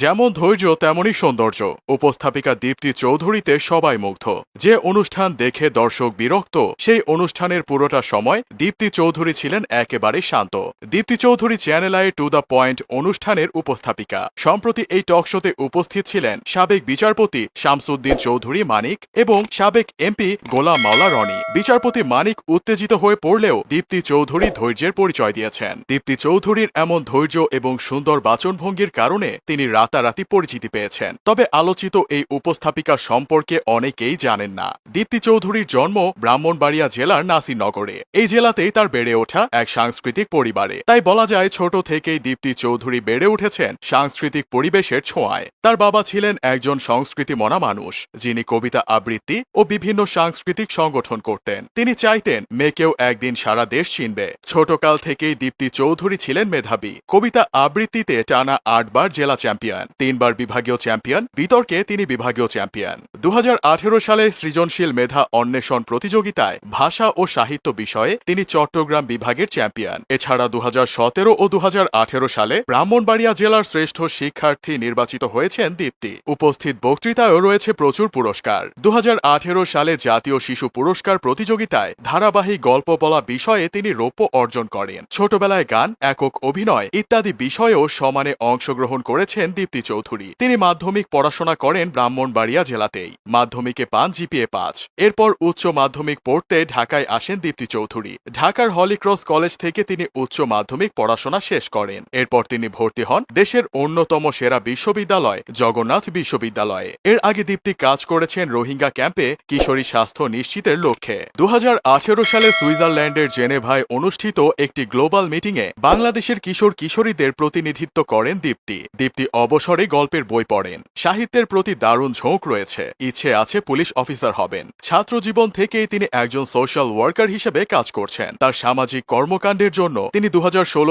যেমন ধৈর্য, তেমনই সৌন্দর্য। উপস্থাপিকা দীপ্তি চৌধুরীতে সবাই মুগ্ধ। যে অনুষ্ঠান দেখে দর্শক বিরক্ত, সেই অনুষ্ঠানের পুরোটা সময় দীপ্তি চৌধুরী ছিলেন একেবারে শান্ত। Dipti Chowdhury channel I to the point অনুষ্ঠানের উপস্থাপিকা। সম্প্রতি এই টক শোতে উপস্থিত ছিলেন সাবেক বিচারপতি শামসুদ্দিন চৌধুরী মানিক এবং সাবেক এমপি গোলাম মাওলা রনি। বিচারপতি মানিক উত্তেজিত হয়ে পড়লেও দীপ্তি চৌধুরী ধৈর্যের পরিচয় দিয়েছেন। দীপ্তি চৌধুরীর এমন ধৈর্য এবং সুন্দর বাচনভঙ্গির কারণে তিনি রাতারাতি পরিচিতি পেয়েছেন। তবে আলোচিত এই উপস্থাপিকা সম্পর্কে অনেকেই জানেন না। দীপ্তি চৌধুরীর জন্ম ব্রাহ্মণবাড়িয়া জেলার নাসিরনগরে। এই জেলাতেই তার বেড়ে ওঠা এক সাংস্কৃতিক পরিবারে। তাই বলা যায় ছোট থেকেই দীপ্তি চৌধুরী বেড়ে উঠেছেন সাংস্কৃতিক পরিবেশের ছোঁয়ায়। তার বাবা ছিলেন একজন সংস্কৃতি মনা মানুষ, যিনি কবিতা আবৃত্তি ও বিভিন্ন সাংস্কৃতিক সংগঠন করতেন। তিনি চাইতেন মেয়েকেও একদিন সারা দেশ চিনবে। ছোটকাল থেকেই দীপ্তি চৌধুরী ছিলেন মেধাবী। কবিতা আবৃত্তিতে টানা আটবার জেলা চ্যাম্পিয়ন। তিনবার বিভাগীয় চ্যাম্পিয়ন, বিতর্কে তিনি বিভাগীয় চ্যাম্পিয়ন। দু হাজার আঠেরো সালে সৃজনশীল মেধা অন্বেষণ প্রতিযোগিতায় ভাষা ও সাহিত্য বিষয়ে তিনি চট্টগ্রাম বিভাগের চ্যাম্পিয়ন। এছাড়া দু হাজার সতেরো ও দু হাজার আঠেরো সালে ব্রাহ্মণবাড়িয়া জেলার শ্রেষ্ঠ শিক্ষার্থী নির্বাচিত হয়েছেন দীপ্তি। উপস্থিত বক্তৃতায়ও রয়েছে প্রচুর পুরস্কার। দু হাজার আঠেরো সালে জাতীয় শিশু পুরস্কার প্রতিযোগিতায় ধারাবাহিক গল্প বলা বিষয়ে তিনি রৌপ্য অর্জন করেন। ছোটবেলায় গান, একক অভিনয় ইত্যাদি বিষয়েও সমানে অংশগ্রহণ করেছেন দীপ্তি চৌধুরী। তিনি মাধ্যমিক পড়াশোনা করেন ব্রাহ্মণবাড়িয়া জেলাতেই। মাধ্যমিকে পান জিপিএ পাঁচ। এরপর উচ্চ মাধ্যমিক পড়তে ঢাকায় আসেন দীপ্তি চৌধুরী। ঢাকার হলিক্রস কলেজ থেকে তিনি উচ্চ মাধ্যমিক পড়াশোনা শেষ করেন। এরপর তিনি ভর্তি হন দেশের অন্যতম সেরা বিশ্ববিদ্যালয়, জগন্নাথ বিশ্ববিদ্যালয়ে। এর আগে দীপ্তি কাজ করেছেন রোহিঙ্গা ক্যাম্পে কিশোরী স্বাস্থ্য নিশ্চিতের লক্ষ্যে। দু হাজার আঠেরো সালে সুইজারল্যান্ডের জেনেভায় অনুষ্ঠিত একটি গ্লোবাল মিটিংয়ে বাংলাদেশের কিশোর কিশোরীদের প্রতিনিধিত্ব করেন দীপ্তি। দীপ্তি অবসরে গল্পের বই পড়েন। সাহিত্যের প্রতি দারুণ ঝোঁক রয়েছে। ইচ্ছে আছে পুলিশ অফিসার হবেন। ছাত্র জীবন থেকেই তিনি একজন সোশ্যাল ওয়ার্কার হিসেবে কাজ করছেন। তার সামাজিক কর্মকাণ্ডের জন্য তিনি দু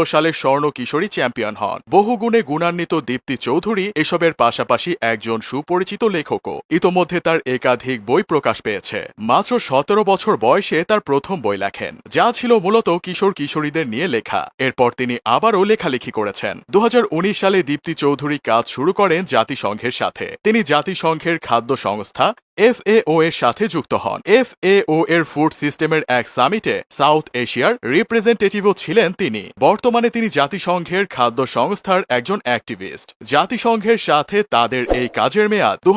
সালে স্বর্ণ কিশোরী চ্যাম্পিয়ন হন। বহু গুণে গুণান্বিত দীপ্তি চৌধুরী এসবের পাশাপাশি একজন সুপরিচিত লেখকও। ইতোমধ্যে তার একাধিক বই প্রকাশ পেয়েছে। মাত্র সতেরো বছর বয়সে তার প্রথম বই লেখেন। যা ছিল মূলত কিশোর কিশোরীদের নিয়ে লেখা। এরপর তিনি আবারও লেখালেখি করেছেন। দু হাজার উনিশ সালে দীপ্তি চৌধুরী কাজ শুরু করেন জাতিসংঘের সাথে। তিনি জাতিসংঘের খাদ্য সংস্থা এফএও এর সাথে যুক্ত হন। এফএও এর ফুড সিস্টেমের এক সামিটে সাউথ এশিয়ার রিপ্রেজেন্টেটিভও ছিলেন তিনি। বর্তমানে তিনি জাতিসংঘের খাদ্য সংস্থার একজন অ্যাক্টিভিস্ট। জাতিসংঘের সাথে তাদের এই কাজের মেয়াদ দু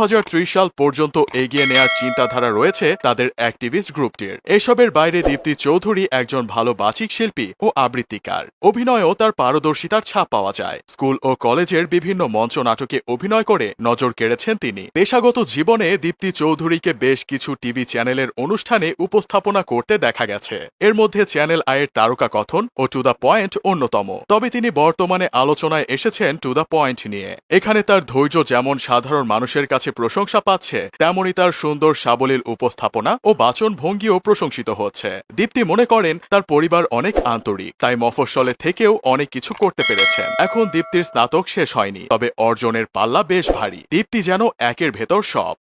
সাল পর্যন্ত এগিয়ে নেয়ার চিন্তাধারা রয়েছে তাদের অ্যাক্টিভিস্ট গ্রুপটির। এসবের বাইরে দীপ্তি চৌধুরী একজন ভালো বাচিক শিল্পী ও আবৃত্তিকার। অভিনয়েও তার পারদর্শিতার ছাপ পাওয়া যায়। স্কুল ও কলেজের বিভিন্ন মঞ্চ নাটকে অভিনয় করে নজর কেড়েছেন তিনি। পেশাগত জীবনে দীপ্তি চৌধুরীকে বেশ কিছু টিভি চ্যানেলের অনুষ্ঠানে উপস্থাপনা করতে দেখা গেছে। এর মধ্যে চ্যানেল আয়ের তারকা কথন ও টু দ্য পয়েন্ট অন্যতম। তবে তিনি বর্তমানে আলোচনায় এসেছেন টু দ্য পয়েন্ট নিয়ে। এখানে তার ধৈর্য যেমন সাধারণ মানুষের কাছে প্রশংসা পাচ্ছে তেমনই তার সুন্দর সাবলীল উপস্থাপনা ও বাচন ভঙ্গিও প্রশংসিত হচ্ছে। দীপ্তি মনে করেন, তার পরিবার অনেক আন্তরিক, তাই মফস্বলে থেকেও অনেক কিছু করতে পেরেছেন। এখন দীপ্তির স্নাতক শেষ হয়নি, তবে অর্জনের পাল্লা বেশ ভারী। দীপ্তি যেন একের ভেতর সব।